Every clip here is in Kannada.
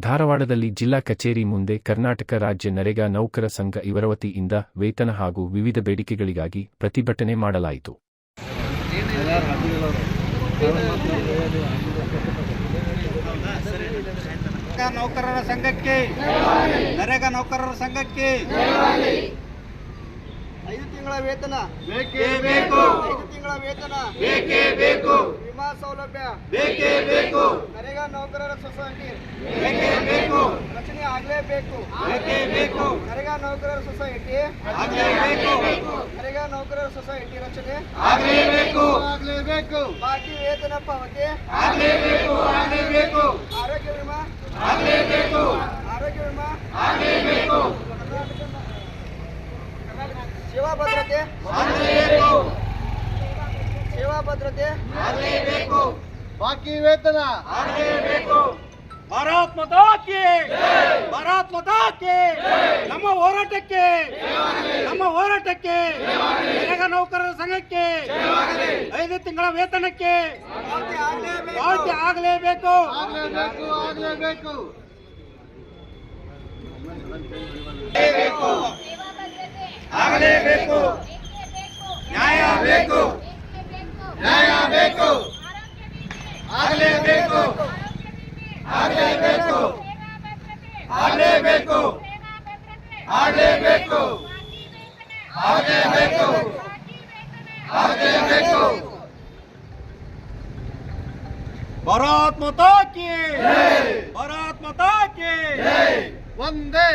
ಧಾರವಾಡದಲ್ಲಿ ಜಿಲ್ಲಾ ಕಚೇರಿ ಮುಂದೆ ಕರ್ನಾಟಕ ರಾಜ್ಯ ನರೇಗಾ ನೌಕರ ಸಂಘ ಇವರ ವತಿಯಿಂದ ವೇತನ ಹಾಗೂ ವಿವಿಧ ಬೇಡಿಕೆಗಳಿಗಾಗಿ ಪ್ರತಿಭಟನೆ ಮಾಡಲಾಯಿತು. ನರೇಗಾ ನೌಕರರ ಸಂಘಕ್ಕೆ ನರೇಗಾ ನೌಕರರ ಸಂಘಕ್ಕೆ ಐದು ತಿಂಗಳ ವೇತನ. ಬೇಕೇ ಬೇಕು. ಐದು ತಿಂಗಳ ವೇತನ. ಬೇಕೇ ಬೇಕು. ವಿಮಾ ಸೌಲಭ್ಯ. ಬೇಕೇ ಬೇಕು. ನೌಕರರ ಸೊಸೈಟಿ. ಬೇಕೇ ಬೇಕು? ರಚನೆ ಆಗಲೇಬೇಕು. ಬೇಕೇ ಬೇಕು? ನರೇಗಾ ನೌಕರರ ಸೊಸೈಟಿ. ಆಗಲೇಬೇಕು ನರೇಗಾ ನೌಕರರ ಸೊಸೈಟಿ ರಚನೆ. ಆಗಲೇಬೇಕು ಆಗಲೇಬೇಕು ಬಾಕಿ. ವೇತನ ಪಾವತಿ. ಆಗಲೇಬೇಕು ಆಗಲೇಬೇಕು ಆರೋಗ್ಯ ವಿಮಾ. ಆಗಲೇಬೇಕು ಆರೋಗ್ಯ ವಿಮಾ. ಆಗಲೇಬೇಕು ಸೇವಾ ಭದ್ರತೆ. ಆಗಲೇಬೇಕು ಸೇವಾ ಭದ್ರತೆ. ಆಗಲೇಬೇಕು ಬಾಕಿ ವೇತನ. ಆಗಲೇಬೇಕು ಭಾರತ್ ಮತಾಕಿ. ಭಾರತ್ ಮತಾಕಿ. ನಮ್ಮ ಹೋರಾಟಕ್ಕೆ. ನಮ್ಮ ಹೋರಾಟಕ್ಕೆ. ಜನಗ ನೌಕರರ ಸಂಘಕ್ಕೆ. ಐದು ತಿಂಗಳ ವೇತನಕ್ಕೆ. ಪಾವತಿ ಆಗಲೇಬೇಕು. ಆಗಲೇಬೇಕು. ನ್ಯಾಯ ಬೇಕು. ನ್ಯಾಯ ಬೇಕು. ನ್ಯಾಯ ಬೇಕು ಆಗಲೇಬೇಕು ಆಗಲೇಬೇಕು ಆಗಲೇಬೇಕು ಆಗಲೇಬೇಕು ಆಗಲೇಬೇಕು ಆಗಲೇಬೇಕು ಭಾರತ್ ಮಾತಾ ಕಿ ಭಾರತ್ ಮಾತಾ ಕಿ ಒಂದೇ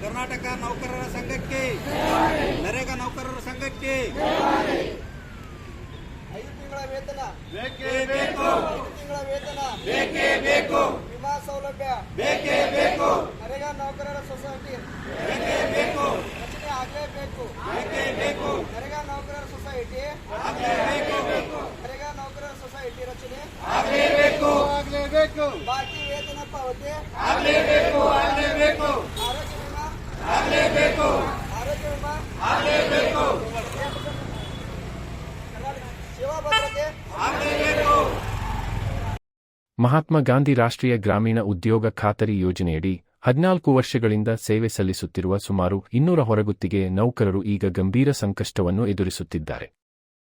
ಕರ್ನಾಟಕ ನೌಕರರ ಸಂಘಕ್ಕೆ ನರೇಗಾ ನೌಕರರ ಸಂಘಕ್ಕೆ ಐದು ತಿಂಗಳ ವೇತನ. ಬೇಕೇ ಬೇಕು ಐದು ತಿಂಗಳ ವೇತನ. ಬೇಕೇ ಬೇಕು. ವಿಮಾ ಸೌಲಭ್ಯ. ಬೇಕೇ ಬೇಕು. ನರೇಗಾ ನೌಕರರ ಸೊಸೈಟಿ. ಬೇಕೇ ಬೇಕು. ರಚನೆ ಆಗಲೇಬೇಕು. ಬೇಕೇ ಬೇಕು. ನರೇಗಾ ನೌಕರರ ಸೊಸೈಟಿ. ಆಗಲೇಬೇಕು ನರೇಗಾ ನೌಕರರ ಸೊಸೈಟಿ ರಚನೆ. ಆಗಲೇಬೇಕು ಆಗಲೇಬೇಕು ಬಾಕಿ. ವೇತನ ಪಾವತಿ. ಆಗಲೇಬೇಕು ಆಗಲೇಬೇಕು ಆರೋಗ್ಯ ವಿಮಾ. ಆಗಲೇಬೇಕು ಆರೋಗ್ಯ ವಿಮಾ. ಆಗಲೇಬೇಕು ಸೇವಾ ಭದ್ರತೆ ಆಗಲೇಬೇಕು ಮಹಾತ್ಮ ಗಾಂಧಿ ರಾಷ್ಟ್ರೀಯ ಗ್ರಾಮೀಣ ಉದ್ಯೋಗ ಖಾತರಿ ಯೋಜನೆಯಡಿ ಹದಿನಾಲ್ಕು ವರ್ಷಗಳಿಂದ ಸೇವೆ ಸಲ್ಲಿಸುತ್ತಿರುವ ಸುಮಾರು ಇನ್ನೂರ ಹೊರಗುತ್ತಿಗೆ ನೌಕರರು ಈಗ ಗಂಭೀರ ಸಂಕಷ್ಟವನ್ನು ಎದುರಿಸುತ್ತಿದ್ದಾರೆ.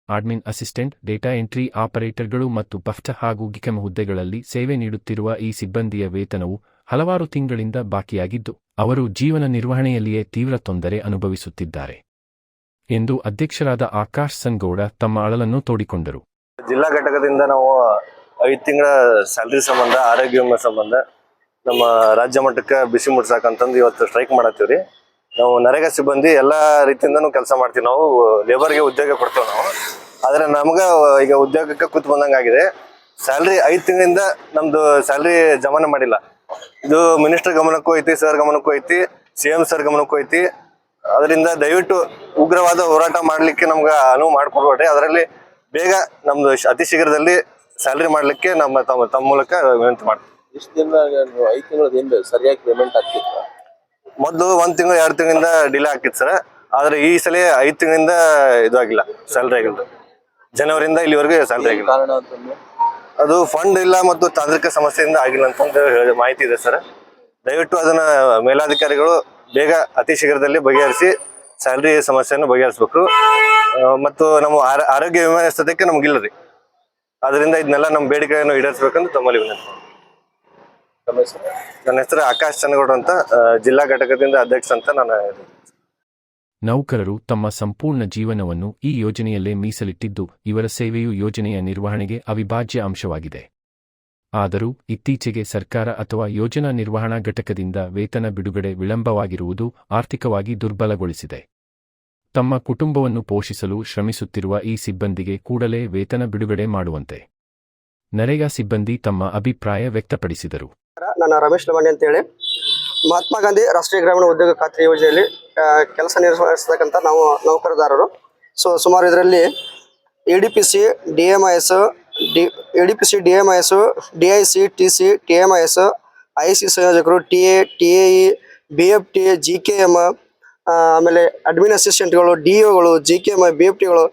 ಆಡ್ಮಿನ್ ಅಸಿಸ್ಟೆಂಟ್, ಡೇಟಾ ಎಂಟ್ರಿ ಆಪರೇಟರ್ಗಳು ಮತ್ತು ಬಫ್ಟ ಹಾಗೂ ಗಿಕಮ ಹುದ್ದೆಗಳಲ್ಲಿ ಸೇವೆ ನೀಡುತ್ತಿರುವ ಈ ಸಿಬ್ಬಂದಿಯ ವೇತನವು ಹಲವಾರು ತಿಂಗಳಿಂದ ಬಾಕಿಯಾಗಿದ್ದು, ಅವರು ಜೀವನ ನಿರ್ವಹಣೆಯಲ್ಲಿಯೇ ತೀವ್ರ ತೊಂದರೆ ಅನುಭವಿಸುತ್ತಿದ್ದಾರೆ. ಎಂದು ಅಧ್ಯಕ್ಷರಾದ ಆಕಾಶ್ ಸಂಗೌಡ ತಮ್ಮ ಅಳಲನ್ನು ತೋಡಿಕೊಂಡರು. ಜಿಲ್ಲಾ ಘಟಕದಿಂದ ನಾವು ಐದು ತಿಂಗಳ ಸ್ಯಾಲ್ರಿ ಸಂಬಂಧ, ಆರೋಗ್ಯ ವಿಮೆ ಸಂಬಂಧ ನಮ್ಮ ರಾಜ್ಯ ಮಟ್ಟಕ್ಕೆ ಬಿಸಿ ಮುಟ್ಸಾಕಂತಂದು ಇವತ್ತು ಸ್ಟ್ರೈಕ್ ಮಾಡತ್ತೀವ್ರಿ. ನಾವು ನರೇಗಾ ಸಿಬ್ಬಂದಿ ಎಲ್ಲಾ ರೀತಿಯಿಂದನೂ ಕೆಲಸ ಮಾಡ್ತೀವಿ. ನಾವು ಲೇಬರ್ಗೆ ಉದ್ಯೋಗ ಕೊಡ್ತೇವೆ ನಾವು. ಆದ್ರೆ ನಮ್ಗ, ಈಗ ಉದ್ಯೋಗಕ್ಕೆ ಕೂತ್ ಬಂದಂಗಾಗಿದೆ. ಸ್ಯಾಲ್ರಿ ಐದು ತಿಂಗಳಿಂದ ನಮ್ದು ಸ್ಯಾಲ್ರಿ ಜಮಾನೆ ಮಾಡಿಲ್ಲ. ಇದು ಮಿನಿಸ್ಟರ್ ಗಮನಕ್ಕೂ ಐತಿ ಸರ್ ಗಮನಕ್ಕೂ ಐತಿ ಸಿ ಎಂ ಸರ್ ಗಮನಕ್ಕೂ ಐತಿ. ಅದರಿಂದ ದಯವಿಟ್ಟು ಉಗ್ರವಾದ ಹೋರಾಟ ಮಾಡ್ಲಿಕ್ಕೆ ನಮ್ಗೆ ಅನುವು ಮಾಡಿಕೊಡ್ಬೇಡ್ರಿ. ಅದರಲ್ಲಿ ಬೇಗ ನಮ್ದು ಅತಿ ಶೀಘ್ರದಲ್ಲಿ ಸ್ಯಾಲರಿ ಮಾಡ್ಲಿಕ್ಕೆ ನಮ್ಮ ತಮ್ಮ ತಮ್ಮ ಮೂಲಕ ವಿನಂತಿ ಮಾಡ್ತೀವಿ. ಇಷ್ಟು ದಿನ ಐದು ತಿಂಗಳದ ಹಿಂದೆ ಸರಿಯಾಗಿ ಪೇಮೆಂಟ್ ಆಗ್ತಿತ್ತು? ಮೊದಲು ಒಂದ್ ತಿಂಗಳು ಎರಡು ತಿಂಗಳಿಂದ ಡಿಲೇ ಆಗ್ತಿತ್ತು ಸರ್ ಆದ್ರೆ ಈ ಸಲ ಐದು ತಿಂಗಳಿಂದ ಇದಾಗಿಲ್ಲ ಆಗಿಲ್ಲ ಸ್ಯಾಲ್ರಿ ಆಗಿಲ್ಲ ಜನವರಿಯಿಂದ ಇಲ್ಲಿವರೆಗೂ ಸ್ಯಾಲ್ರಿ ಆಗಿಲ್ಲ. ಕಾರಣ ಅಂತಂದ್ರೆ ಅದು ಫಂಡ್ ಇಲ್ಲ ಮತ್ತು ತಾಂತ್ರಿಕ ಸಮಸ್ಯೆಯಿಂದ ಆಗಿಲ್ಲ ಅಂತಂದು ಮಾಹಿತಿ ಇದೆ ಸರ್ ದಯವಿಟ್ಟು ಅದನ್ನ ಮೇಲಾಧಿಕಾರಿಗಳು ಬೇಗ ಅತಿ ಶೀಘ್ರದಲ್ಲಿ ಬಗೆಹರಿಸಿ ಸ್ಯಾಲ್ರಿ ಸಮಸ್ಯೆಯನ್ನು ಬಗೆಹರಿಸ್ಬೇಕು. ಮತ್ತು ನಮ್ಮ ಆರೋಗ್ಯ ವಿಮೆ ಸದ್ಯಕ್ಕೆ ನಮ್ಗಿಲ್ಲ ರೀ. ಅದರಿಂದ ಇದನ್ನೆಲ್ಲ ನಮ್ಮ ಬೇಡಿಕೆಯನ್ನು ಈಡೇರಿಸಬೇಕಂತ ತಮ್ಮಲ್ಲಿ ವಿನಂತಿ ನನ್ನ ಹೆಸರು ಆಕಾಶ್ ಚನ್ನಗೌಡ ಅಂತ ಜಿಲ್ಲಾ ಘಟಕದಿಂದ ಅಧ್ಯಕ್ಷ ಅಂತ ನಾನು ನೌಕರರು ತಮ್ಮ ಸಂಪೂರ್ಣ ಜೀವನವನ್ನು ಈ ಯೋಜನೆಯಲ್ಲೇ ಮೀಸಲಿಟ್ಟಿದ್ದು ಇವರ ಸೇವೆಯು ಯೋಜನೆಯ ನಿರ್ವಹಣೆಗೆ ಅವಿಭಾಜ್ಯ ಅಂಶವಾಗಿದೆ. ಆದರೂ ಇತ್ತೀಚೆಗೆ ಸರ್ಕಾರ ಅಥವಾ ಯೋಜನಾ ನಿರ್ವಹಣಾ ಘಟಕದಿಂದ ವೇತನ ಬಿಡುಗಡೆ ವಿಳಂಬವಾಗಿರುವುದು ಆರ್ಥಿಕವಾಗಿ ದುರ್ಬಲಗೊಳಿಸಿದೆ. ತಮ್ಮ ಕುಟುಂಬವನ್ನು ಪೋಷಿಸಲು ಶ್ರಮಿಸುತ್ತಿರುವ ಈ ಸಿಬ್ಬಂದಿಗೆ ಕೂಡಲೇ ವೇತನ ಬಿಡುಗಡೆ ಮಾಡುವಂತೆ ನರೇಗಾ ಸಿಬ್ಬಂದಿ ತಮ್ಮ ಅಭಿಪ್ರಾಯ ವ್ಯಕ್ತಪಡಿಸಿದರು. ನಾನು ರಮೇಶ್ ಲಮಾಣಿ ಅಂತೇಳಿ. ಮಹಾತ್ಮ ಗಾಂಧಿ ರಾಷ್ಟ್ರೀಯ ಗ್ರಾಮೀಣ ಉದ್ಯೋಗ ಖಾತ್ರಿ ಯೋಜನೆಯಲ್ಲಿ ಕೆಲಸ ನಿರ್ವಹಿಸತಕ್ಕಂಥ ನಾವು ನೌಕರದಾರರು. ಸೊ, ಸುಮಾರು ಇದರಲ್ಲಿ A D P C, D M I S D, A D P C, D M I S, D I C, T C, T M I S, I C ಸಂಯೋಜಕರು, T A T A E, B F T G K M ಆಮೇಲೆ ಅಡ್ಮಿನ್ ಅಸಿಸ್ಟೆಂಟ್ಗಳು, D ಒಗಳು, G K M B F ಟಿಗಳು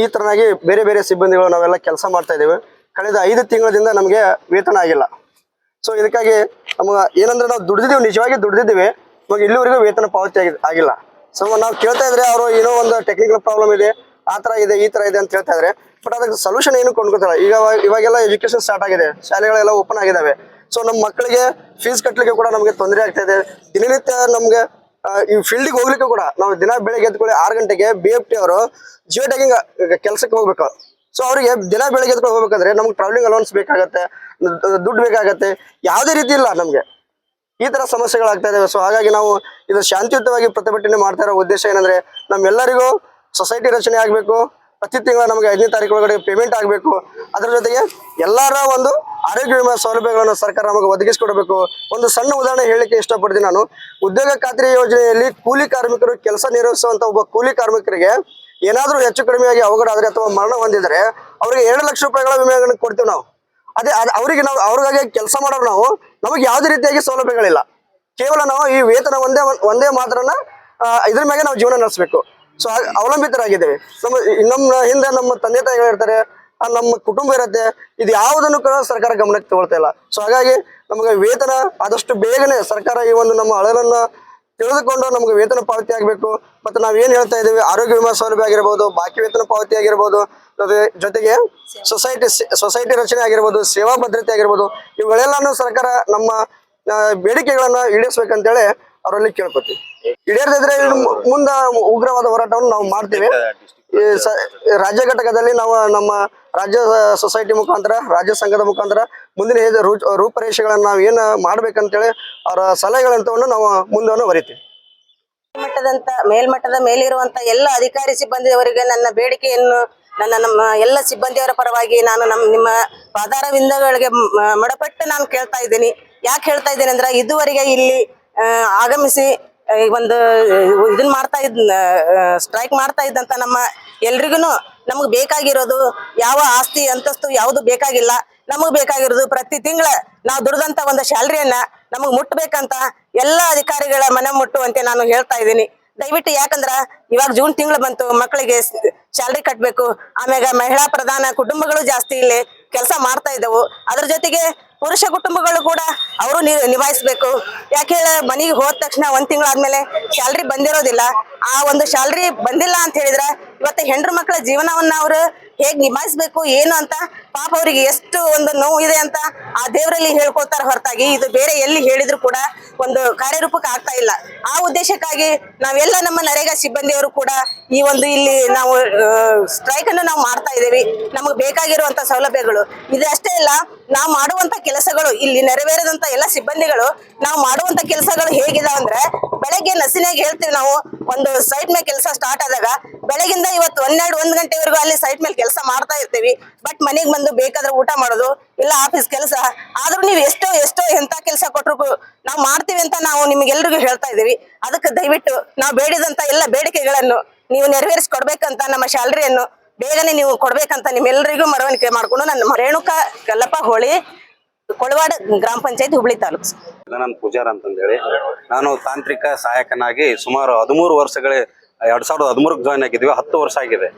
ಈ ಥರನಾಗಿ ಬೇರೆ ಬೇರೆ ಸಿಬ್ಬಂದಿಗಳು ನಾವೆಲ್ಲ ಕೆಲಸ ಮಾಡ್ತಾ ಇದ್ದೇವೆ. ಕಳೆದ ಐದು ತಿಂಗಳಿಂದ ನಮಗೆ ವೇತನ ಆಗಿಲ್ಲ. ಸೊ ಇದಕ್ಕಾಗಿ ನಮಗೆ ಏನಂದ್ರೆ ನಾವು ದುಡ್ದಿದ್ದೀವಿ, ನಿಜವಾಗಿ ದುಡ್ದಿದ್ದೀವಿ. ನಮಗೆ ಇಲ್ಲಿವರೆಗೂ ವೇತನ ಪಾವತಿ ಆಗಿ, ಆಗಿಲ್ಲ. ಸೊ ನಾವು ಕೇಳ್ತಾ ಇದ್ರೆ ಅವರು ಏನೋ ಒಂದು ಟೆಕ್ನಿಕಲ್ ಪ್ರಾಬ್ಲಮ್ ಇದೆ, ಆ ಥರ ಇದೆ, ಈ ಥರ ಇದೆ ಅಂತ ಹೇಳ್ತಾ ಇದ್ರೆ ಬಟ್ ಅದಕ್ಕೆ ಸೊಲ್ಯೂಷನ್ ಏನು ಕೊಂಡ್ಕೊತಾರೆ ಈಗ ಇವಾಗೆಲ್ಲ ಎಜುಕೇಶನ್ ಸ್ಟಾರ್ಟ್ ಆಗಿದೆ. ಶಾಲೆಗಳೆಲ್ಲ ಓಪನ್ ಆಗಿದ್ದಾವೆ ಸೊ ನಮ್ಮ ಮಕ್ಕಳಿಗೆ ಫೀಸ್ ಕಟ್ಟಲಿಕ್ಕೆ ಕೂಡ ನಮಗೆ ತೊಂದರೆ ಆಗ್ತಾ ಇದೆ. ದಿನನಿತ್ಯ ನಮಗೆ ಈ ಫೀಲ್ಡಿಗೆ ಹೋಗ್ಲಿಕ್ಕೆ ಕೂಡ ನಾವು ದಿನ ಬೆಳಗ್ಗೆ ಎದ್ಕೊಳ್ಳಿ ಆರು ಗಂಟೆಗೆ ಬಿ ಎಫ್ ಟಿ ಅವರು ಜಿಯೋ ಟ್ಯಾಗಿಂಗ್ ಕೆಲಸಕ್ಕೆ ಹೋಗ್ಬೇಕು. ಸೊ ಅವರಿಗೆ ದಿನ ಬೆಳಗ್ಗೆ ಎದ್ಕೊಂಡು ಹೋಗ್ಬೇಕಂದ್ರೆ ನಮ್ಗೆ ಟ್ರಾವೆಲಿಂಗ್ ಅಲೌನ್ಸ್ ಬೇಕಾಗತ್ತೆ. ದುಡ್ಡು ಬೇಕಾಗತ್ತೆ. ಯಾವುದೇ ರೀತಿ ಇಲ್ಲ ನಮಗೆ. ಈ ತರ ಸಮಸ್ಯೆಗಳಾಗ್ತಾ ಇದಾವೆ. ಸೊ ಹಾಗಾಗಿ ನಾವು ಇದು ಶಾಂತಿಯುತವಾಗಿ ಪ್ರತಿಭಟನೆ ಮಾಡ್ತಾ ಇರೋ ಉದ್ದೇಶ ಏನಂದ್ರೆ, ನಮ್ಮೆಲ್ಲರಿಗೂ ಸೊಸೈಟಿ ರಚನೆ ಆಗಬೇಕು. ಪ್ರತಿ ತಿಂಗಳ ನಮಗೆ ಐದನೇ ತಾರೀಕು ಒಳಗಡೆ ಪೇಮೆಂಟ್ ಆಗಬೇಕು. ಅದರ ಜೊತೆಗೆ ಎಲ್ಲರ ಒಂದು ಆರೋಗ್ಯ ವಿಮಾ ಸೌಲಭ್ಯಗಳನ್ನು ಸರ್ಕಾರ ನಮಗೆ ಒದಗಿಸಿಕೊಡಬೇಕು. ಒಂದು ಸಣ್ಣ ಉದಾಹರಣೆ ಹೇಳಲಿಕ್ಕೆ ಇಷ್ಟಪಡ್ತೀನಿ ನಾನು. ಉದ್ಯೋಗ ಖಾತ್ರಿ ಯೋಜನೆಯಲ್ಲಿ ಕೂಲಿ ಕಾರ್ಮಿಕರು ಕೆಲಸ ನಿರ್ವಹಿಸುವಂತ ಒಬ್ಬ ಕೂಲಿ ಕಾರ್ಮಿಕರಿಗೆ ಏನಾದರೂ ಹೆಚ್ಚು ಕಡಿಮೆಯಾಗಿ ಅವಘಡ ಆದರೆ ಅಥವಾ ಮರಣ ಹೊಂದಿದರೆ ಅವರಿಗೆ ಎರಡು ಲಕ್ಷ ರೂಪಾಯಿಗಳ ವಿಮೆಗಳನ್ನು ಕೊಡ್ತೀವಿ ನಾವು. ಅದೇ ಅದು ಅವರಿಗೆ ನಾವು ಅವ್ರಿಗಾಗಿ ಕೆಲಸ ಮಾಡೋರು ನಾವು, ನಮಗೆ ಯಾವುದೇ ರೀತಿಯಾಗಿ ಸೌಲಭ್ಯಗಳಿಲ್ಲ. ಕೇವಲ ನಾವು ಈ ವೇತನ ಒಂದೇ ಒಂದೇ ಮಾತ್ರನ ಇದ್ರ ಮ್ಯಾಗೆ ನಾವು ಜೀವನ ನಡೆಸಬೇಕು. ಸೊ ಅವಲಂಬಿತರಾಗಿದ್ದೇವೆ. ನಮ್ಮ ನಮ್ಮ ಹಿಂದೆ ನಮ್ಮ ತಂದೆ ತಾಯಿಗಳು ಇರ್ತಾರೆ ನಮ್ಮ ಕುಟುಂಬ ಇರುತ್ತೆ, ಇದು ಯಾವುದನ್ನು ಕೂಡ ಸರ್ಕಾರ ಗಮನಕ್ಕೆ ತಗೊಳ್ತಾ ಇಲ್ಲ. ಸೊ ಹಾಗಾಗಿ ನಮಗೆ ವೇತನ ಆದಷ್ಟು ಬೇಗನೆ ಸರ್ಕಾರ ಈ ಒಂದು ನಮ್ಮ ಅಳಲನ್ನ ತಿಳಿದುಕೊಂಡು ನಮಗೆ ವೇತನ ಪಾವತಿ ಆಗಬೇಕು. ಮತ್ತು ನಾವು ಏನು ಹೇಳ್ತಾ ಇದ್ದೀವಿ, ಆರೋಗ್ಯ ವಿಮಾ ಸೌಲಭ್ಯ ಆಗಿರ್ಬೋದು, ಬಾಕಿ ವೇತನ ಪಾವತಿ ಆಗಿರ್ಬೋದು, ಅದೇ ಜೊತೆಗೆ ಸೊಸೈಟಿ ಸೊಸೈಟಿ ರಚನೆ ಆಗಿರ್ಬೋದು, ಸೇವಾ ಭದ್ರತೆ ಆಗಿರ್ಬೋದು, ಇವುಗಳೆಲ್ಲನೂ ಸರ್ಕಾರ ನಮ್ಮ ಬೇಡಿಕೆಗಳನ್ನ ಈಡೇರಿಸ್ಬೇಕಂತೇಳಿ ಅವರಲ್ಲಿ ಕೇಳ್ಕೊತೀವಿ. ಈಡೇರದಿದ್ರೆ ಮುಂದ ಉಗ್ರವಾದ ಹೋರಾಟವನ್ನು ನಾವು ಮಾಡ್ತೀವಿ. ರಾಜ್ಯ ಘಟಕದಲ್ಲಿ ನಾವು ನಮ್ಮ ರಾಜ್ಯ ಸೊಸೈಟಿ ಮುಖಾಂತರ, ರಾಜ್ಯ ಸಂಘದ ಮುಖಾಂತರ ಮುಂದಿನ ರೂಪರೇಷೆಗಳನ್ನು ನಾವು ಏನು ಮಾಡ್ಬೇಕಂತೇಳಿ ಅವರ ಸಲಹೆಗಳಂತವನ್ನು ನಾವು ಮುಂದೆ ಬರಿತೀವಿ. ಮಟ್ಟದಂತ ಮೇಲ್ಮಟ್ಟದ ಮೇಲಿರುವಂತ ಎಲ್ಲ ಅಧಿಕಾರಿ ಸಿಬ್ಬಂದಿಯವರಿಗೆ ನನ್ನ ಬೇಡಿಕೆಯನ್ನು, ನನ್ನ ನಮ್ಮ ಎಲ್ಲ ಸಿಬ್ಬಂದಿಯವರ ಪರವಾಗಿ ನಾನು ನಮ್ಮ, ನಿಮ್ಮ ಪಾದಾರವಿಂದಗಳಿಗೆ ಮಡಪಟ್ಟು ನಾನು ಕೇಳ್ತಾ ಇದ್ದೀನಿ. ಯಾಕೆ ಹೇಳ್ತಾ ಇದ್ದೀನಿ ಅಂದ್ರೆ ಇದುವರೆಗೆ ಇಲ್ಲಿ ಆಗಮಿಸಿ ಈ ಒಂದು ಇದನ್ನ ಮಾಡ್ತಾ ಇದ್ ಸ್ಟ್ರೈಕ್ ಮಾಡ್ತಾ ಇದ್ದಂತ ನಮ್ಮ ಎಲ್ರಿಗೂ ನಮಗೆ ಬೇಕಾಗಿರೋದು ಯಾವ ಆಸ್ತಿ ಅಂತಸ್ತು ಯಾವುದು ಬೇಕಾಗಿಲ್ಲ. ನಮಗ್ ಬೇಕಾಗಿರೋದು ಪ್ರತಿ ತಿಂಗಳ ನಾವು ದುಡ್ದಂತ ಒಂದು ಸ್ಯಾಲ್ರಿಯನ್ನ ನಮಗ್ ಮುಟ್ಬೇಕಂತ ಎಲ್ಲ ಅಧಿಕಾರಿಗಳ ಮನೆ ಮುಟ್ಟುವಂತೆ ನಾನು ಹೇಳ್ತಾ ಇದ್ದೀನಿ. ದಯವಿಟ್ಟು ಯಾಕಂದ್ರ ಇವಾಗ ಜೂನ್ ತಿಂಗಳು ಬಂತು ಮಕ್ಕಳಿಗೆ ಸ್ಯಾಲ್ರಿ ಕಟ್ಬೇಕು. ಆಮ್ಯಾಗ ಮಹಿಳಾ ಪ್ರಧಾನ ಕುಟುಂಬಗಳು ಜಾಸ್ತಿ ಇಲ್ಲಿ ಕೆಲಸ ಮಾಡ್ತಾ ಇದ್ದವು. ಅದ್ರ ಜೊತೆಗೆ ಪುರುಷ ಕುಟುಂಬಗಳು ಕೂಡ ಅವರು ನಿಭಾಯಿಸಬೇಕು. ಯಾಕೆ ಮನೆಗೆ ಹೋದ ತಕ್ಷಣ ಒಂದ್ ತಿಂಗಳಾದ್ಮೇಲೆ ಸ್ಯಾಲ್ರಿ ಬಂದಿರೋದಿಲ್ಲ. ಆ ಒಂದು ಸ್ಯಾಲ್ರಿ ಬಂದಿಲ್ಲ ಅಂತ ಹೇಳಿದ್ರೆ ಇವತ್ತು ಹೆಂಡ್ರ ಮಕ್ಕಳ ಜೀವನವನ್ನ ಅವರು ಹೇಗ್ ನಿಭಾಯಿಸ್ಬೇಕು, ಏನು ಅಂತ ಪಾಪ ಅವರಿಗೆ ಎಷ್ಟು ಒಂದು ನೋವು ಇದೆ ಅಂತ ಆ ದೇವರಲ್ಲಿ ಹೇಳ್ಕೊಳ್ತಾರ ಹೊರತಾಗಿ. ಇದು ಬೇರೆ ಎಲ್ಲಿ ಹೇಳಿದ್ರು ಕೂಡ ಒಂದು ಕಾರ್ಯರೂಪಕ್ಕೆ ಆಗ್ತಾ ಇಲ್ಲ. ಆ ಉದ್ದೇಶಕ್ಕಾಗಿ ನಾವೆಲ್ಲ ನಮ್ಮ ನರೇಗಾ ಸಿಬ್ಬಂದಿಯವರು ಕೂಡ ಈ ಒಂದು ಇಲ್ಲಿ ನಾವು ಸ್ಟ್ರೈಕ್ ಅನ್ನು ನಾವು ಮಾಡ್ತಾ ಇದ್ದೀವಿ. ನಮಗೆ ಬೇಕಾಗಿರುವಂತ ಸೌಲಭ್ಯಗಳು. ಇದಷ್ಟೇ ಅಷ್ಟೇ ಇಲ್ಲ ನಾವು ಮಾಡುವಂತ ಕೆಲಸಗಳು, ಇಲ್ಲಿ ನೆರವೇರದಂತ ಎಲ್ಲ ಸಿಬ್ಬಂದಿಗಳು ನಾವು ಮಾಡುವಂತ ಕೆಲಸಗಳು ಹೇಗಿದಾವ ಅಂದ್ರೆ ಬೆಳಗ್ಗೆ ನಸಿನಾಗ ಹೇಳ್ತೀವಿ ನಾವು ಒಂದು ಸೈಟ್ ಮೇಲೆ ಕೆಲಸ ಸ್ಟಾರ್ಟ್ ಆದಾಗ ಬೆಳಗಿಂದ ಇವತ್ತು ಹನ್ನೆರಡು, ಒಂದ್ ಗಂಟೆವರೆಗೂ ಅಲ್ಲಿ ಸೈಟ್ ಮೇಲೆ ಕೆಲಸ ಮಾಡ್ತಾ ಇರ್ತೀವಿ. ಬಟ್ ಮನೆಗೆ ಬಂದು ಬೇಕಾದ್ರೆ ಊಟ ಮಾಡೋದು, ಇಲ್ಲ ಆಫೀಸ್ ಕೆಲಸ, ಆದ್ರೂ ನೀವು ಎಷ್ಟೋ ಎಷ್ಟೋ ಎಂತ ಕೆಲಸ ಕೊಟ್ಟರು ನಾವು ಮಾಡ್ತೀವಿ ಅಂತ ನಾವು ನಿಮ್ಗೆಲ್ರಿಗೂ ಹೇಳ್ತಾ ಇದೀವಿ ಅದಕ್ಕೆ ದಯವಿಟ್ಟು ನಾವು ಬೇಡಿದಂತ ಎಲ್ಲ ಬೇಡಿಕೆಗಳನ್ನು ನೀವು ನೆರವೇರಿಸಿಕೊಡ್ಬೇಕಂತ ನಮ್ಮ ಸ್ಯಾಲ್ರಿಯನ್ನು ಬೇಗನೆ ನೀವು ಕೊಡ್ಬೇಕಂತ ನಿಮ್ಮೆಲ್ಲರಿಗೂ ಮರವಣಿಗೆ ಮಾಡ್ಕೊಂಡು ನನ್ನ ರೇಣುಕಾ ಕಲ್ಲಪ್ಪ ಹೋಳಿ, ಕೊಳವಾಡ ಗ್ರಾಮ ಪಂಚಾಯತ್ ಹುಬ್ಳಿ ತಾಲೂಕು. ಗಜಾನನ್ ಪೂಜಾರ್ ಅಂತಂದೇಳಿ, ನಾನು ತಾಂತ್ರಿಕ ಸಹಾಯಕನಾಗಿ ಸುಮಾರು ಹದಿಮೂರು ವರ್ಷಗಳೇ, ಎರಡು ಸಾವಿರದ ಹದಿಮೂರಕ್ಕೆ ಜಾಯ್ನ್ ಆಗಿದ್ದೀವಿ, ಹತ್ತು ವರ್ಷ ಆಗಿದೆ.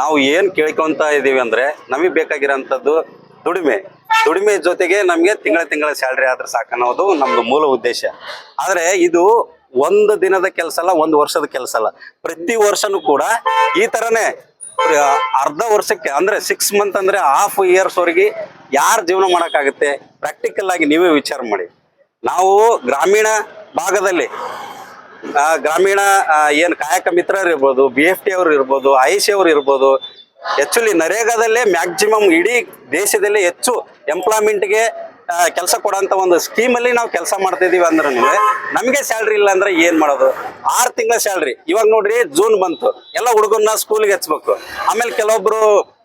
ನಾವು ಏನು ಕೇಳ್ಕೊತಾ ಇದ್ದೀವಿ ಅಂದರೆ, ನಮಗೆ ಬೇಕಾಗಿರೋಂಥದ್ದು ದುಡಿಮೆ. ದುಡಿಮೆ ಜೊತೆಗೆ ನಮಗೆ ತಿಂಗಳ ತಿಂಗಳ ಸ್ಯಾಲ್ರಿ ಆದ್ರೆ ಸಾಕನ್ನೋದು ನಮ್ಮದು ಮೂಲ ಉದ್ದೇಶ. ಆದರೆ ಇದು ಒಂದು ದಿನದ ಕೆಲಸ ಅಲ್ಲ, ಒಂದು ವರ್ಷದ ಕೆಲಸ ಅಲ್ಲ. ಪ್ರತಿ ವರ್ಷನೂ ಕೂಡ ಈ ಥರನೇ ಅರ್ಧ ವರ್ಷಕ್ಕೆ, ಅಂದರೆ ಸಿಕ್ಸ್ ಮಂತ್ ಅಂದರೆ ಹಾಫ್ ಇಯರ್ಸ್ ವರೆಗೆ ಯಾರು ಜೀವನ ಮಾಡೋಕ್ಕಾಗುತ್ತೆ ಪ್ರಾಕ್ಟಿಕಲ್ ಆಗಿ ನೀವೇ ವಿಚಾರ ಮಾಡಿ. ನಾವು ಗ್ರಾಮೀಣ ಭಾಗದಲ್ಲಿ ಗ್ರಾಮೀಣ ಏನು ಕಾಯಕ ಮಿತ್ರರು ಇರ್ಬೋದು ಬಿ ಎಫ್ ಟಿ ಅವರು ಇರ್ಬೋದು ಐ ಸಿ ಅವರು ಇರ್ಬೋದು ಆ್ಯಕ್ಚುಲಿ ನರೇಗಾದಲ್ಲೇ ಮ್ಯಾಕ್ಸಿಮಮ್ ಇಡೀ ದೇಶದಲ್ಲೇ ಹೆಚ್ಚು ಎಂಪ್ಲಾಯ್ಮೆಂಟ್ಗೆ ಕೆಲಸ ಕೊಡೋಂಥ ಒಂದು ಸ್ಕೀಮಲ್ಲಿ ನಾವು ಕೆಲಸ ಮಾಡ್ತಿದ್ದೀವಿ ಅಂದ್ರೆ ನಮಗೆ ಸ್ಯಾಲ್ರಿ ಇಲ್ಲ ಅಂದ್ರೆ ಏನು ಮಾಡೋದು? ಆರು ತಿಂಗಳ ಸ್ಯಾಲ್ರಿ ಇವಾಗ ನೋಡ್ರಿ ಜೂನ್ ಬಂತು. ಎಲ್ಲ ಹುಡುಗನ್ನ ಸ್ಕೂಲ್ಗೆ ಹಚ್ಬೇಕು. ಆಮೇಲೆ ಕೆಲವೊಬ್ರು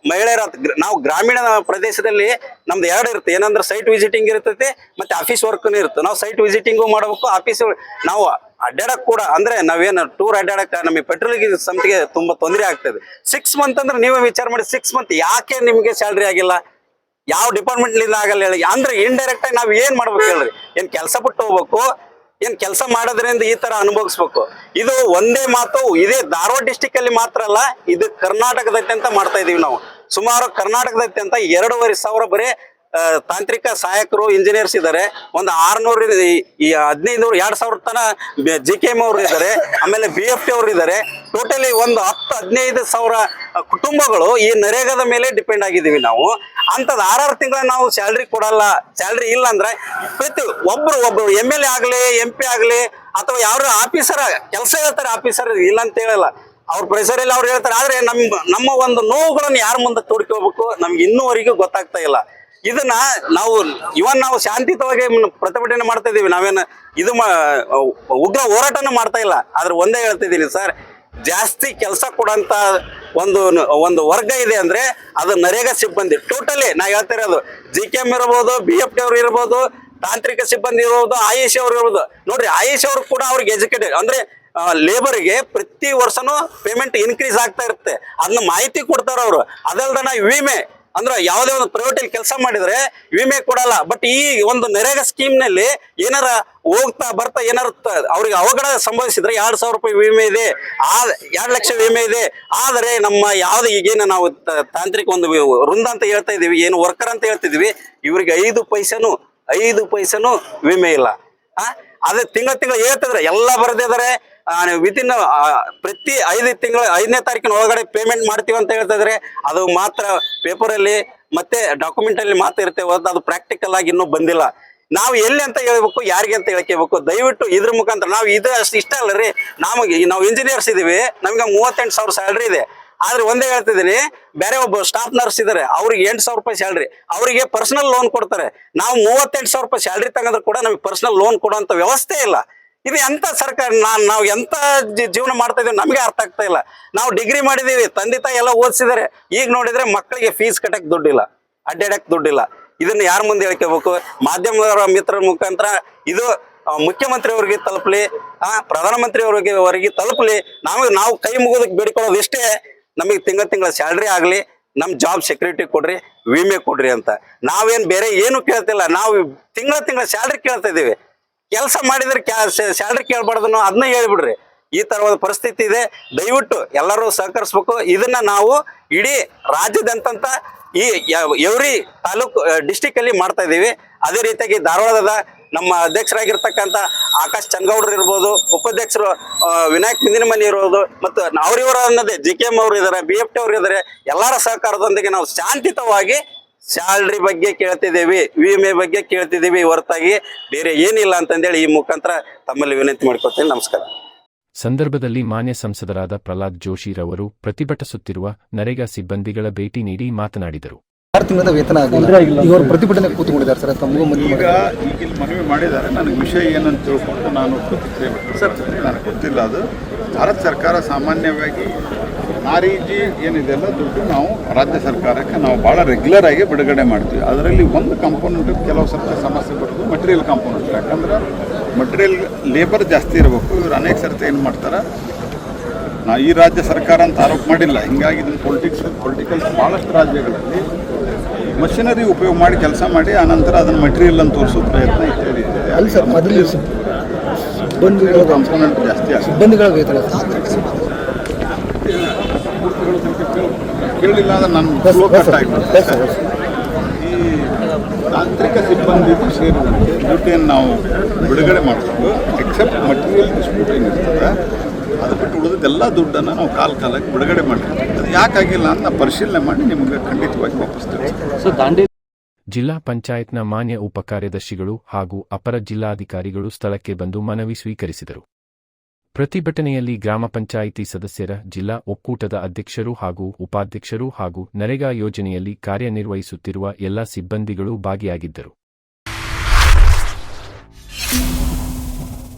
ಮಹಿಳೆಯರ ನಾವು ಗ್ರಾಮೀಣ ಪ್ರದೇಶದಲ್ಲಿ ನಮ್ದು ಎರಡು ಇರುತ್ತೆ. ಏನಂದ್ರೆ ಸೈಟ್ ವಿಸಿಟಿಂಗ್ ಇರ್ತೈತಿ, ಮತ್ತೆ ಆಫೀಸ್ ವರ್ಕ್ನು ಇರುತ್ತೆ. ನಾವು ಸೈಟ್ ವಿಸಿಟಿಂಗು ಮಾಡಬೇಕು ಆಫೀಸ್ ನಾವು ಅಡ್ಡಾಡಕ್ ಕೂಡ, ಅಂದ್ರೆ ನಾವೇನು ಟೂರ್ ಅಡ್ಡಾಡಕ್ ನಮಗೆ ಪೆಟ್ರೋಲ್ಗೆ ಸಂತಿಗೆ ತುಂಬಾ ತೊಂದರೆ ಆಗ್ತದೆ. ಸಿಕ್ಸ್ ಮಂತ್ ಅಂದ್ರೆ ನೀವೇ ವಿಚಾರ ಮಾಡಿ ಸಿಕ್ಸ್ ಮಂತ್ ಯಾಕೆ ನಿಮಗೆ ಸ್ಯಾಲ್ರಿ ಆಗಿಲ್ಲ? ಯಾವ ಡಿಪಾರ್ಟ್ಮೆಂಟ್ಲಿಂದ ಆಗಲ್ಲ ಹೇಳಿ. ಅಂದ್ರೆ ಇಂಡೈರೆಕ್ಟ್ ಆಗಿ ನಾವು ಏನ್ ಮಾಡ್ಬೇಕು ಹೇಳ್ರಿ? ಏನ್ ಕೆಲಸ ಬಿಟ್ಟು ಹೋಗ್ಬೇಕು, ಏನ್ ಕೆಲಸ ಮಾಡೋದ್ರಿಂದ ಈ ತರ ಅನುಭವಿಸ್ಬೇಕು. ಇದು ಒಂದೇ ಮಾತು, ಇದೇ ಧಾರವಾಡ ಡಿಸ್ಟಿಕ್ ಅಲ್ಲಿ ಮಾತ್ರ ಅಲ್ಲ, ಇದು ಕರ್ನಾಟಕದಾದ್ಯಂತ ಮಾಡ್ತಾ ಇದೀವಿ ನಾವು. ಸುಮಾರು ಕರ್ನಾಟಕದಾದ್ಯಂತ ಎರಡೂವರೆ ಸಾವಿರ ಬರೀ ತಾಂತ್ರಿಕ ಸಹಾಯಕರು ಇಂಜಿನಿಯರ್ಸ್ ಇದ್ದಾರೆ. ಒಂದು ಆರ್ನೂರು, ಈ ಹದಿನೈದು ಎರಡ್ ಸಾವಿರ ತನ ಜಿ ಕೆ ಎಂ ಅವರು ಇದ್ದಾರೆ. ಆಮೇಲೆ ಬಿ ಎಫ್ ಟಿ ಅವರು ಇದ್ದಾರೆ. ಟೋಟಲಿ ಒಂದು ಹತ್ತು, ಹದಿನೈದು ಸಾವಿರ ಕುಟುಂಬಗಳು ಈ ನರೇಗಾದ ಮೇಲೆ ಡಿಪೆಂಡ್ ಆಗಿದ್ದೀವಿ ನಾವು. ಅಂಥದ್ದು ಆರಾರು ತಿಂಗಳ ನಾವು ಸ್ಯಾಲ್ರಿ ಕೊಡಲ್ಲ ಸ್ಯಾಲ್ರಿ ಇಲ್ಲ ಅಂದ್ರೆ ಪ್ರತಿ ಒಬ್ರು ಒಬ್ರು ಎಂ ಎಲ್ ಎ ಆಗಲಿ ಎಂ ಪಿ ಆಗಲಿ, ಅಥವಾ ಯಾರು ಆಫೀಸರ್ ಕೆಲಸ ಹೇಳ್ತಾರೆ ಆಫೀಸರ್ ಇಲ್ಲ ಅಂತ ಹೇಳಲ್ಲ. ಅವ್ರ ಪ್ರೆಷರಲ್ಲಿ ಅವ್ರು ಹೇಳ್ತಾರೆ. ಆದ್ರೆ ನಮ್ಮ ನಮ್ಮ ಒಂದು ನೋವುಗಳನ್ನು ಯಾರ ಮುಂದೆ ತೋಡ್ಕೋಬೇಕು ನಮ್ಗೆ ಇನ್ನೂವರೆಗೂ ಗೊತ್ತಾಗ್ತಾ ಇಲ್ಲ. ಇದನ್ನ ನಾವು, ಇವನ್ ನಾವು ಶಾಂತಿಯುತವಾಗಿ ಪ್ರತಿಭಟನೆ ಮಾಡ್ತಾ ಇದೀವಿ. ನಾವೇನು ಇದು ಉಗ್ರ ಹೋರಾಟನ ಮಾಡ್ತಾ ಇಲ್ಲ. ಆದ್ರೆ ಒಂದೇ ಹೇಳ್ತಿದ್ದೀನಿ ಸರ್, ಜಾಸ್ತಿ ಕೆಲಸ ಕೊಡಂತ ಒಂದು ಒಂದು ವರ್ಗ ಇದೆ ಅಂದ್ರೆ ಅದು ನರೇಗಾ ಸಿಬ್ಬಂದಿ. ಟೋಟಲಿ ನಾ ಹೇಳ್ತಿರೋದು ಜಿ ಕೆ ಎಂ ಇರ್ಬೋದು ಬಿ ಎಫ್ ಟಿ ಅವ್ರು ಇರ್ಬೋದು, ತಾಂತ್ರಿಕ ಸಿಬ್ಬಂದಿ ಇರ್ಬೋದು ಆಯುಷ್ ಅವ್ರು ಇರ್ಬೋದು. ನೋಡ್ರಿ ಆಯುಷ್ ಅವ್ರು ಕೂಡ ಅವ್ರಿಗೆ ಎಜುಕೇಟೆಡ್ ಅಂದ್ರೆ ಲೇಬರ್ಗೆ ಪ್ರತಿ ವರ್ಷನೂ ಪೇಮೆಂಟ್ ಇನ್ಕ್ರೀಸ್ ಆಗ್ತಾ ಇರುತ್ತೆ. ಅದನ್ನ ಮಾಹಿತಿ ಕೊಡ್ತಾರ ಅವರು. ಅದಲ್ದನ ವಿಮೆ, ಅಂದ್ರೆ ಯಾವುದೇ ಒಂದು ಪ್ರೈವೇಟ್ ಕೆಲಸ ಮಾಡಿದ್ರೆ ವಿಮೆ ಕೊಡಲ್ಲ. ಬಟ್ ಈ ಒಂದು ನರೇಗಾ ಸ್ಕೀಮ್ನಲ್ಲಿ ಏನಾರ ಹೋಗ್ತಾ ಬರ್ತಾ ಏನಾರ ಅವ್ರಿಗೆ ಅವಘಡ ಸಂಭವಿಸಿದ್ರೆ ಎರಡು ಸಾವಿರ ರೂಪಾಯಿ ವಿಮೆ ಇದೆ. ಆ, ಎರಡು ಲಕ್ಷ ವಿಮೆ ಇದೆ. ಆದರೆ ನಮ್ಮ ಯಾವ್ದು ಈಗೇನು ನಾವು ತಾಂತ್ರಿಕ ಒಂದು ವೃಂದ ಅಂತ ಹೇಳ್ತಾ ಇದೀವಿ ಏನು ವರ್ಕರ್ ಅಂತ ಹೇಳ್ತಿದ್ವಿ ಇವ್ರಿಗೆ ಐದು ಪೈಸನು ಐದು ಪೈಸನು ವಿಮೆ ಇಲ್ಲ. ಆ, ಅದೇ ತಿಂಗಳ ತಿಂಗಳ ಹೇಳ್ತಿದ್ರೆ ಎಲ್ಲ ಬರೆದಿದ್ದಾರೆ ವಿತಿನ್ ಪ್ರತಿ ಐದು ತಿಂಗಳು, ಐದನೇ ತಾರೀಕಿನ ಒಳಗಡೆ ಪೇಮೆಂಟ್ ಮಾಡ್ತೀವಿ ಅಂತ ಹೇಳ್ತಾ ಇದಾರೆ, ಅದು ಮಾತ್ರ ಪೇಪರಲ್ಲಿ ಮತ್ತೆ ಡಾಕ್ಯುಮೆಂಟ್ ಅಲ್ಲಿ ಮಾತ್ರ ಇರ್ತೇವೆ ಅದು ಪ್ರಾಕ್ಟಿಕಲ್ ಆಗಿ ಇನ್ನೂ ಬಂದಿಲ್ಲ. ನಾವು ಎಲ್ಲಿ ಅಂತ ಹೇಳ್ಬೇಕು, ಯಾರಿಗೆ ಅಂತ ಹೇಳ್ಕೋಬೇಕು, ದಯವಿಟ್ಟು ಇದ್ರ ಮುಖಾಂತರ, ನಾವು ಇದು ಅಷ್ಟು ಇಷ್ಟ ಅಲ್ಲ ರೀ. ನಮಗೆ, ನಾವು ಇಂಜಿನಿಯರ್ಸ್ ಇದೀವಿ, ನಮ್ಗೆ ಮೂವತ್ತೆಂಟು ಸಾವಿರ ಸ್ಯಾಲ್ರಿ ಇದೆ. ಆದ್ರೆ ಒಂದೇ ಹೇಳ್ತಿದ್ದೀನಿ, ಬೇರೆ ಒಬ್ಬ ಸ್ಟಾಫ್ ನರ್ಸ್ ಇದಾರೆ, ಅವ್ರಿಗೆ ಎಂಟು ಸಾವಿರ ರೂಪಾಯಿ ಸ್ಯಾಲ್ರಿ ಅವರಿಗೆ ಪರ್ಸನಲ್ ಲೋನ್ ಕೊಡ್ತಾರೆ. ನಾವು ಮೂವತ್ತೆಂಟು ಸಾವಿರ ರೂಪಾಯಿ ಸ್ಯಾಲ್ರಿ ತಗೊಂಡ್ರು ಕೂಡ ನಮಗೆ ಪರ್ಸನಲ್ ಲೋನ್ ಕೊಡುವಂತ ವ್ಯವಸ್ಥೆ ಇಲ್ಲ. ಇದು ಎಂತ ಸರ್ಕಾರ ನಾನ್ ನಾವು ಎಂತ ಜೀವನ ಮಾಡ್ತಾ ಇದೀವಿ ನಮಗೆ ಅರ್ಥ ಆಗ್ತಾ ಇಲ್ಲ. ನಾವು ಡಿಗ್ರಿ ಮಾಡಿದೀವಿ, ತಂದೆ ತಾಯಿ ಎಲ್ಲ ಓದಿಸಿದಾರೆ ಈಗ ನೋಡಿದ್ರೆ ಮಕ್ಕಳಿಗೆ ಫೀಸ್ ಕಟ್ಟಕ್ ದುಡ್ಡಿಲ್ಲ, ಅಡ್ಡಾಡಕ್ ದುಡ್ಡಿಲ್ಲ. ಇದನ್ನ ಯಾರ ಮುಂದೆ ಹೇಳ್ಕೋಬೇಕು? ಮಾಧ್ಯಮದವರ ಮಿತ್ರರ ಮುಖಾಂತರ ಇದು ಮುಖ್ಯಮಂತ್ರಿ ಅವರಿಗೆ ತಲುಪಲಿ, ಆ, ಪ್ರಧಾನಮಂತ್ರಿ ಅವರಿಗೆ ಅವರಿಗೆ ತಲುಪಲಿ. ನಾವು ನಾವು ಕೈ ಮುಗೋದಕ್ಕೆ ಬೇಡಿಕೊಳ್ಳೋದು ಇಷ್ಟೇ. ನಮಗೆ ತಿಂಗಳ ತಿಂಗಳ ಸ್ಯಾಲ್ರಿ ಆಗಲಿ ನಮ್ಮ ಜಾಬ್ ಸೆಕ್ಯೂರಿಟಿ ಕೊಡ್ರಿ, ವಿಮೆ ಕೊಡ್ರಿ ಅಂತ. ನಾವೇನು ಬೇರೆ ಏನು ಕೇಳ್ತಿಲ್ಲ. ನಾವು ತಿಂಗಳ ತಿಂಗಳ ಸ್ಯಾಲ್ರಿ ಕೇಳ್ತಾ ಇದೀವಿ ಕೆಲಸ ಮಾಡಿದ್ರೆ ಸ್ಯಾಲ್ರಿ ಕೇಳ್ಬಾರ್ದು ನಾವು ಅದನ್ನ ಹೇಳ್ಬಿಡ್ರಿ. ಈ ತರವಾದ ಪರಿಸ್ಥಿತಿ ಇದೆ. ದಯವಿಟ್ಟು ಎಲ್ಲರೂ ಸಹಕರಿಸ್ಬೇಕು. ಇದನ್ನ ನಾವು ಇಡೀ ರಾಜ್ಯದಂತ ಈ ಎವ್ರಿ ತಾಲೂಕು ಡಿಸ್ಟಿಕ್ ಅಲ್ಲಿ ಮಾಡ್ತಾ ಇದ್ದೀವಿ. ಅದೇ ರೀತಿಯಾಗಿ ಧಾರವಾಡದ ನಮ್ಮ ಅಧ್ಯಕ್ಷರಾಗಿರ್ತಕ್ಕಂಥ ಆಕಾಶ್ ಚಂಗೌಡ್ರು ಇರ್ಬೋದು, ಉಪಾಧ್ಯಕ್ಷರು ವಿನಾಯಕ್ ಮಿಂದಿನಮನಿ ಇರ್ಬೋದು, ಮತ್ತು ಅವರಿವರು ಅನ್ನೋದೇ, ಜಿ ಕೆ ಎಂ ಅವರು ಇದ್ದಾರೆ ಬಿ ಎಫ್ ಟಿ ಅವರು ಇದ್ದಾರೆ ಎಲ್ಲರ ಸಹಕಾರದೊಂದಿಗೆ ನಾವು ಶಾಂತಿಯುತವಾಗಿ ಸ್ಯಾಲ್ರಿ ಬಗ್ಗೆ ಕೇಳ್ತಿದ್ದೀವಿ ವಿಮೆ ಬಗ್ಗೆ ಕೇಳ್ತಿದ್ದೀವಿ ಹೊರತಾಗಿ ಬೇರೆ ಏನಿಲ್ಲ ಅಂತಂದೇಳಿ ಈ ಮುಖಾಂತರ ತಮ್ಮಲ್ಲಿ ವಿನಂತಿ ಮಾಡ್ಕೊತೀನಿ ನಮಸ್ಕಾರ. ಸಂದರ್ಭದಲ್ಲಿ ಮಾನ್ಯ ಸಂಸದರಾದ ಪ್ರಹ್ಲಾದ್ ಜೋಶಿರವರು ಪ್ರತಿಭಟಿಸುತ್ತಿರುವ ನರೇಗಾ ಸಿಬ್ಬಂದಿಗಳ ಭೇಟಿ ನೀಡಿ ಮಾತನಾಡಿದರು. ಆರು ತಿಂಗಳ ವೇತನ ಆಗಿಲ್ಲ. ಇವರು ಪ್ರತಿಭಟನೆ ಕೂತ್ಕೊಂಡಿದ್ದಾರೆ ಸರ್. ತಮಗೂ ಈಗ ಈಗ ಇಲ್ಲಿ ಮನವಿ ಮಾಡಿದ್ದಾರೆ. ನನಗೆ ವಿಷಯ ಏನಂತ ತಿಳ್ಕೊಂಡು ನಾನು ಪ್ರತಿಕ್ರಿಯೆ ವ್ಯಕ್ತಪಡಿಸ್ತೀನಿ ನನಗೆ ಗೊತ್ತಿಲ್ಲ ಅದು. ಭಾರತ ಸರ್ಕಾರ ಸಾಮಾನ್ಯವಾಗಿ ನಾರೀಜಿ ಏನಿದೆ ಅಲ್ಲ ದುಡ್ಡು ನಾವು ರಾಜ್ಯ ಸರ್ಕಾರಕ್ಕೆ ನಾವು ಭಾಳ ರೆಗ್ಯುಲರ್ ಆಗಿ ಬಿಡುಗಡೆ ಮಾಡ್ತೀವಿ. ಅದರಲ್ಲಿ ಒಂದು ಕಾಂಪೋನೆಂಟ್ ಕೆಲವು ಸರ್ತಿ ಸಮಸ್ಯೆ ಬರೋದು ಮಟೀರಿಯಲ್ ಕಾಂಪೋನೆಂಟ್ ಯಾಕಂದ್ರೆ ಮಟೀರಿಯಲ್ ಲೇಬರ್ ಜಾಸ್ತಿ ಇರಬೇಕು. ಇವ್ರು ಅನೇಕ ಸರ್ತಿ ಏನು ಮಾಡ್ತಾರೆ ನಾ ಈ ರಾಜ್ಯ ಸರ್ಕಾರ ಅಂತ ಆರೋಪ ಮಾಡಿಲ್ಲ. ಹಿಂಗಾಗಿ ಇದನ್ನು ಪೊಲಿಟಿಕ್ಸ್ ಪೊಲಿಟಿಕಲ್ಸ್ ಭಾಳಷ್ಟು ರಾಜ್ಯಗಳಲ್ಲಿ ಮಷಿನರಿ ಉಪಯೋಗ ಮಾಡಿ ಕೆಲಸ ಮಾಡಿ ಆನಂತರ ಅದನ್ನು ಮಟೀರಿಯಲ್ ಅಂತ ತೋರಿಸೋ ಪ್ರಯತ್ನ ಇತ್ಯಾದಿ ಇದೆ. ಅಲ್ಲಿ ಸರ್ ಮೊದಲು ಸಿಬ್- ಸಿಬ್ಬಂದಿಗಳ ಕಾಂಪೋನೆಂಟ್ ಜಾಸ್ತಿ ಸಿಬ್ಬಂದಿಗಳ ಕೇಳಿಲ್ಲ ಅಂದ್ರೆ ನನ್ನ ಫ್ಲೋ ಕಟ್ ಆಗಿಬಿಡುತ್ತೆ ಈ ತಾಂತ್ರಿಕ ಸಿಬ್ಬಂದಿ ಸೇರಿದಂತೆ ಡ್ಯೂಟಿಯನ್ನು ನಾವು ಬಿಡುಗಡೆ ಮಾಡಬೇಕು ಎಕ್ಸೆಪ್ಟ್ ಮಟೀರಿಯಲ್ ಡಿಸ್ಪ್ಯೂಟ್ ಏನಿರ್ತದೆ ಅದು ಬಿಟ್ಟು ಉಳಿದೆಲ್ಲ ದುಡ್ಡನ್ನು ನಾವು ಕಾಲ ಕಾಲಕ್ಕೆ ಬಿಡುಗಡೆ ಮಾಡಿರ್ತೀವಿ. ಅದು ಯಾಕಾಗಿಲ್ಲ ಅಂತ ನಾವು ಪರಿಶೀಲನೆ ಮಾಡಿ ನಿಮಗೆ ಖಂಡಿತವಾಗಿ ವಾಪಸ್ ತಿಳಿಸ್ತೀವಿ ಜಿಲ್ಲಾ ಪಂಚಾಯತ್ನ ಮಾನ್ಯ ಉಪಕಾರ್ಯದರ್ಶಿಗಳು ಹಾಗೂ ಅಪರ ಜಿಲ್ಲಾಧಿಕಾರಿಗಳು ಸ್ಥಳಕ್ಕೆ ಬಂದು ಮನವಿ ಸ್ವೀಕರಿಸಿದರು. ಪ್ರತಿಭಟನೆಯಲ್ಲಿ ಗ್ರಾಮ ಪಂಚಾಯಿತಿ ಸದಸ್ಯರ, ಜಿಲ್ಲಾ ಒಕ್ಕೂಟದ ಅಧ್ಯಕ್ಷರು ಹಾಗೂ ಉಪಾಧ್ಯಕ್ಷರು ಹಾಗೂ ನರೇಗಾ ಯೋಜನೆಯಲ್ಲಿ ಕಾರ್ಯನಿರ್ವಹಿಸುತ್ತಿರುವ ಎಲ್ಲ ಸಿಬ್ಬಂದಿಗಳು ಭಾಗಿಯಾಗಿದ್ದರು.